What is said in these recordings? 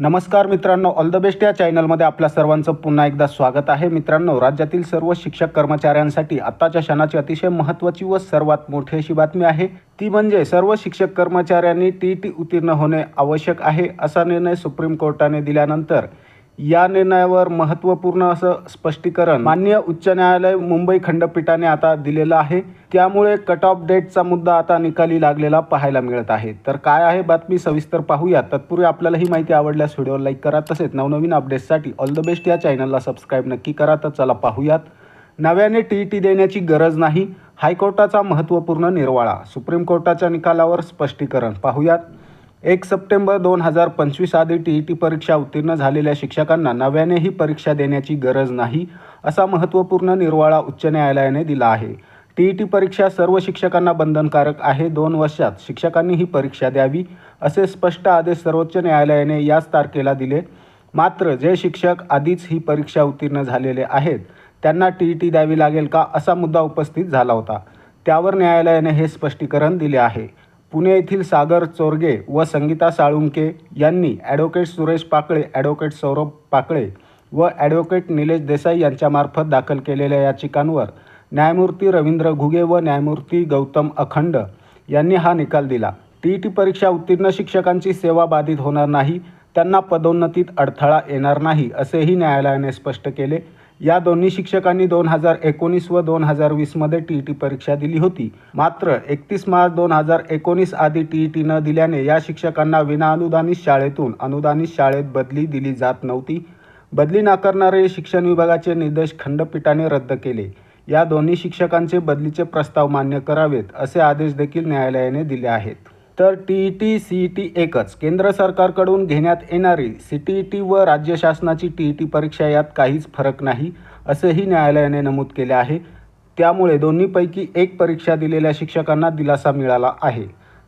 नमस्कार मित्रांनो all the best या चॅनलमध्ये आपल्या सर्वांचं पुन्हा एकदा स्वागत आहे. मित्रांनो राज्यातील सर्व शिक्षक कर्मचाऱ्यांसाठी आत्ताच्या क्षणाची अतिशय महत्त्वाची व सर्वात मोठी अशी बातमी आहे. ती म्हणजे सर्व शिक्षक कर्मचाऱ्यांनी टी टी उत्तीर्ण होणे आवश्यक आहे असा निर्णय सुप्रीम कोर्टाने दिल्यानंतर या निर्णयावर महत्त्वपूर्ण असं स्पष्टीकरण मान्य उच्च न्यायालय मुंबई खंडपीठाने आता दिलेलं आहे. त्यामुळे कट ऑफ डेटचा मुद्दा आता निकाली लागलेला पाहायला मिळत आहे. तर काय आहे बातमी सविस्तर पाहूया तत्पूर्वी आपल्याला ही माहिती आवडल्यास व्हिडिओ लाईक करा तसेच नवनवीन अपडेट्ससाठी ऑल द बेस्ट या चॅनलला सबस्क्राईब नक्की करा. तर चला पाहूयात. नव्याने टी टी देण्याची गरज नाही. हायकोर्टाचा महत्त्वपूर्ण निर्वाळा सुप्रीम कोर्टाच्या निकालावर स्पष्टीकरण. पाहूयात. एक सप्टेंबर दोन हजार पंचवीस आधी टी ई टी परीक्षा उत्तीर्ण झालेल्या शिक्षकांना नव्याने ही परीक्षा देण्याची गरज नाही असा महत्त्वपूर्ण निर्वाळा उच्च न्यायालयाने दिला आहे. टी ई टी परीक्षा सर्व शिक्षकांना बंधनकारक आहे. दोन वर्षात शिक्षकांनी ही परीक्षा द्यावी असे स्पष्ट आदेश सर्वोच्च न्यायालयाने याच तारखेला दिले. मात्र जे शिक्षक आधीच ही परीक्षा उत्तीर्ण झालेले आहेत त्यांना टी ई टी द्यावी लागेल का असा मुद्दा उपस्थित झाला होता. त्यावर न्यायालयाने हे स्पष्टीकरण दिले आहे. पुणे येथील सागर चोरगे व संगीता साळुंके यांनी ॲडव्होकेट सुरेश पाकळे ॲडव्होकेट सौरभ पाकळे व ॲडव्होकेट निलेश देसाई यांच्यामार्फत दाखल केलेल्या याचिकांवर न्यायमूर्ती रवींद्र घुगे व न्यायमूर्ती गौतम अखंड यांनी हा निकाल दिला. टी ई टी परीक्षा उत्तीर्ण शिक्षकांची सेवा बाधित होणार नाही त्यांना पदोन्नतीत अडथळा येणार नाही असेही न्यायालयाने स्पष्ट केले. या दोन्ही शिक्षकांनी दोन हजार एकोणीस व दोन हजार वीसमध्ये टी ई टी परीक्षा दिली होती. मात्र एकतीस मार्च दोन हजार एकोणीस आधी टी ई टी न दिल्याने या शिक्षकांना विनाअनुदानित शाळेतून अनुदानित शाळेत बदली दिली जात नव्हती. बदली नाकारणारे शिक्षण विभागाचे निर्देश खंडपीठाने रद्द केले. या दोन्ही शिक्षकांचे बदलीचे प्रस्ताव मान्य करावेत असे आदेश देखील न्यायालयाने दिले आहेत. तर T E T C E T एकच. केंद्र सरकारकडून घेण्यात येणारी सी टी ई टी व राज्य शासनाची टी ई टी परीक्षा यात काहीच फरक नाही असेही न्यायालयाने नमूद केले आहे. त्यामुळे दोन्हीपैकी एक परीक्षा दिलेल्या शिक्षकांना दिलासा मिळाला आहे.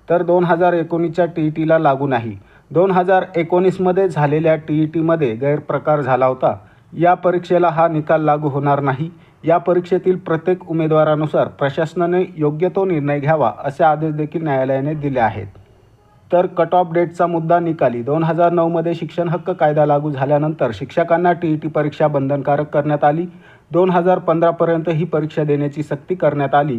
तर दोन हजार एकोणीसच्या टी ई टीला लागू नाही. दोन हजार एकोणीसमध्ये झालेल्या टी ई टीमध्ये गैरप्रकार झाला होता. या परीक्षेला हा निकाल लागू होणार नाही. या परीक्षेतील प्रत्येक उमेदवारानुसार प्रशासनाने योग्य तो निर्णय घ्यावा असे आदेश देखील न्यायालयाने दिले आहेत. तर कट ऑफ डेटचा मुद्दा निकाली. दोन हजार नऊमध्ये शिक्षण हक्क कायदा लागू झाल्यानंतर शिक्षकांना टी ई टी परीक्षा बंधनकारक करण्यात आली. दोन हजार पंधरापर्यंत ही परीक्षा देण्याची सक्ती करण्यात आली.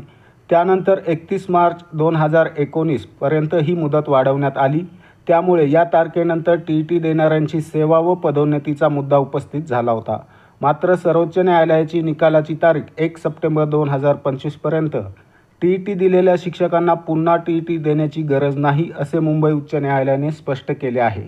त्यानंतर एकतीस मार्च दोन हजार एकोणीसपर्यंत ही मुदत वाढवण्यात आली. त्यामुळे या तारखेनंतर टी ई टी देणाऱ्यांची सेवा व पदोन्नतीचा मुद्दा उपस्थित झाला होता. मात्र सर्वोच्च न्यायालयाची निकालाची तारीख एक सप्टेंबर दोन हजार पंचवीसपर्यंत टी ई टी दिलेल्या शिक्षकांना पुन्हा टी ई टी देण्याची गरज नाही असे मुंबई उच्च न्यायालयाने स्पष्ट केले आहे.